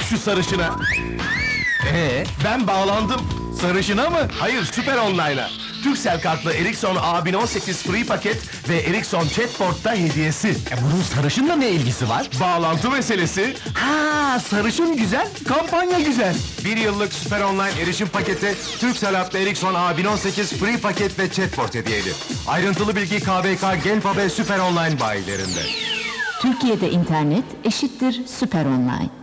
sarışına. Ee, ben bağlandım. Sarışına mı? Hayır, süper online'a. Turkcell kartlı Ericsson A1018 free paket ve Ericsson Chatbot'ta hediyesi. E bunun sarışınla ne ilgisi var? Bağlantı meselesi. Ha, sarışın güzel, kampanya güzel. Bir yıllık süper online erişim paketi, Turkcell adlı Ericsson A1018 free paket ve Chatbot hediyeli. Ayrıntılı bilgi KVK Genpa ve Süper Online bayilerinde. Türkiye'de internet eşittir süper online.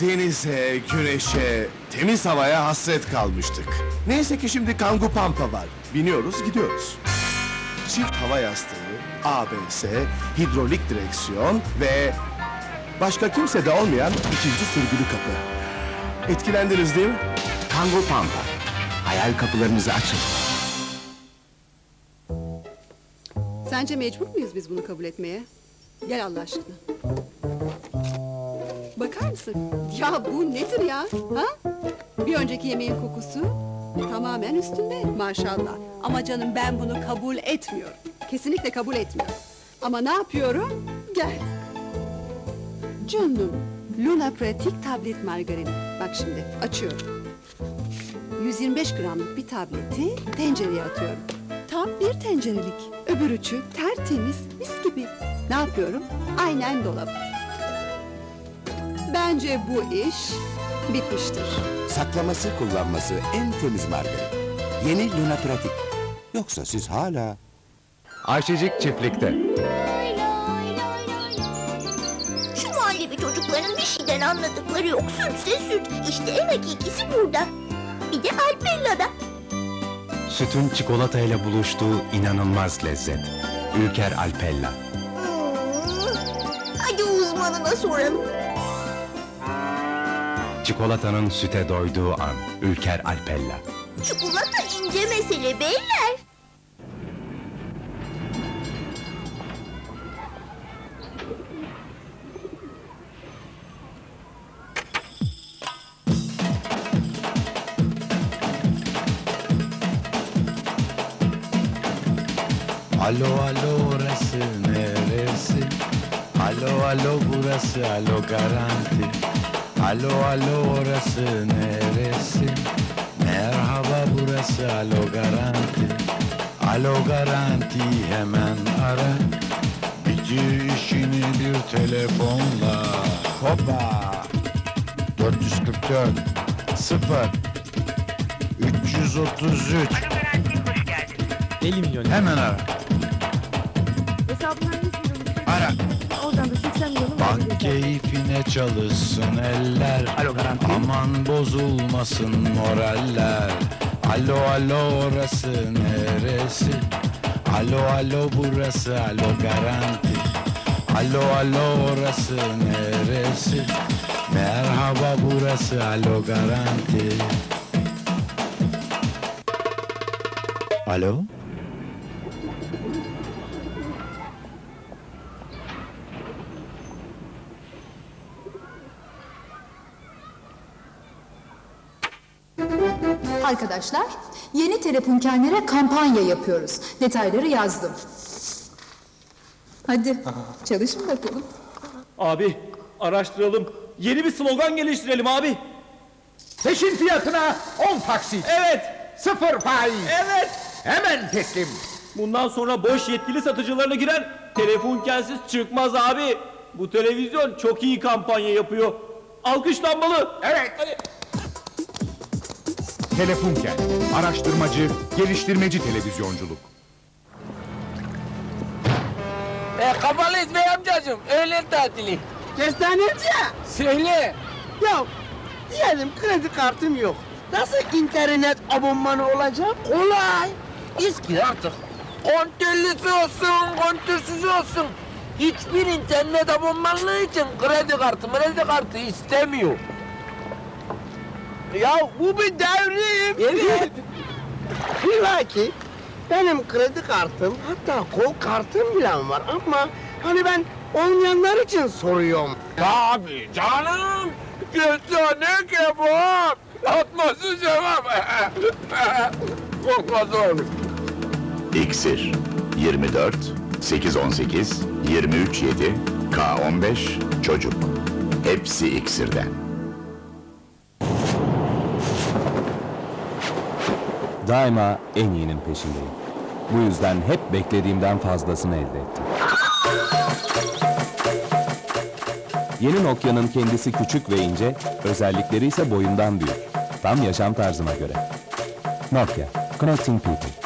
Denize, güneşe, temiz havaya hasret kalmıştık. Neyse ki şimdi Kangu Pampa var. Biniyoruz, gidiyoruz. Çift hava yastığı, ABS, hidrolik direksiyon ve... Başka kimse de olmayan ikinci sürgülü kapı. Etkilendiniz değil mi? Kangu Pampa. Hayal kapılarınızı açın. Sence mecbur muyuz biz bunu kabul etmeye? Gel Allah aşkına. Bakar mısın? Ya bu nedir ya? Ha? Bir önceki yemeğin kokusu tamamen üstünde maşallah. Ama canım ben bunu kabul etmiyorum. Kesinlikle kabul etmiyorum. Ama ne yapıyorum? Gel. Canım, Luna Pratik tablet margarini. Bak şimdi açıyorum. 125 gramlık bir tableti tencereye atıyorum. Tam bir tencerelik. Öbür ucu tertemiz, mis gibi. Ne yapıyorum? Aynen dolap. Bence bu iş bitmiştir. Saklaması kullanması en temiz margarin. Yeni Luna Pratik. Yoksa siz hala... Ayşecik çiftlikte. Şu muhallebi çocukların bir şeyden anladıkları yok. Sütse süt. İşte en hakikisi burada. Bir de Alpella'da. Sütün çikolatayla buluştuğu inanılmaz lezzet. Ülker Alpella. Hmm. Hadi uzmanına soralım. Çikolatanın süte doyduğu an. Ülker Alpella. Çikolata ince mesele beyler. Alo alo orası neresi? Alo alo burası alo garanti. Alo alo orası neresi? Merhaba burası alo garanti. Alo garanti hemen ara. Bitir işini bir telefonla. Hoppa. 444 0 333 Hemen ara. Hesabından 100 milyon Ara. Oradan da 80 milyonu Bak keyfine çalışsın eller. Alo garanti. Aman bozulmasın moraller. Alo alo orası neresi? Alo alo burası alo garanti. Alo alo orası neresi? Merhaba burası alo garanti. Alo Arkadaşlar, yeni telefonkenlere kampanya yapıyoruz. Detayları yazdım. Hadi, çalışın bakalım. Abi araştıralım. Yeni bir slogan geliştirelim abi. Peşin fiyatına 10 taksit. Evet. Sıfır faiz. Evet. Hemen teslim. Bundan sonra boş yetkili satıcılarına giren telefon kelsiz çıkmaz abi. Bu televizyon çok iyi kampanya yapıyor. Alkışlanmalı. Evet. Hadi. Telefunken. Araştırmacı, geliştirmeci televizyonculuk. E, kapalıyız bey amcacığım. Öğlen tatili. Kestaneci. Söyle. Ya diyelim kredi kartım yok. Nasıl internet abonmanı olacağım? Kolay. İSKİ artık. Kontürlüsü olsun, kontürsüz olsun. Hiçbir internet abonmanlığı için kredi kartı, kredi kartı istemiyor. Ya bu bir devrim. Evet. Bilaki benim kredi kartım hatta kol kartım bile var ama hani ben olmayanlar için soruyorum. Tabii canım. Kestane kebap. Atması cevap. Kokmaz olur. İksir 24 818 237 K15 çocuk. Hepsi iksirden. Daima en iyinin peşindeyim. Bu yüzden hep beklediğimden fazlasını elde ettim. Yeni Nokia'nın kendisi küçük ve ince, özellikleri ise boyundan büyük. Tam yaşam tarzıma göre. Nokia, Connecting People.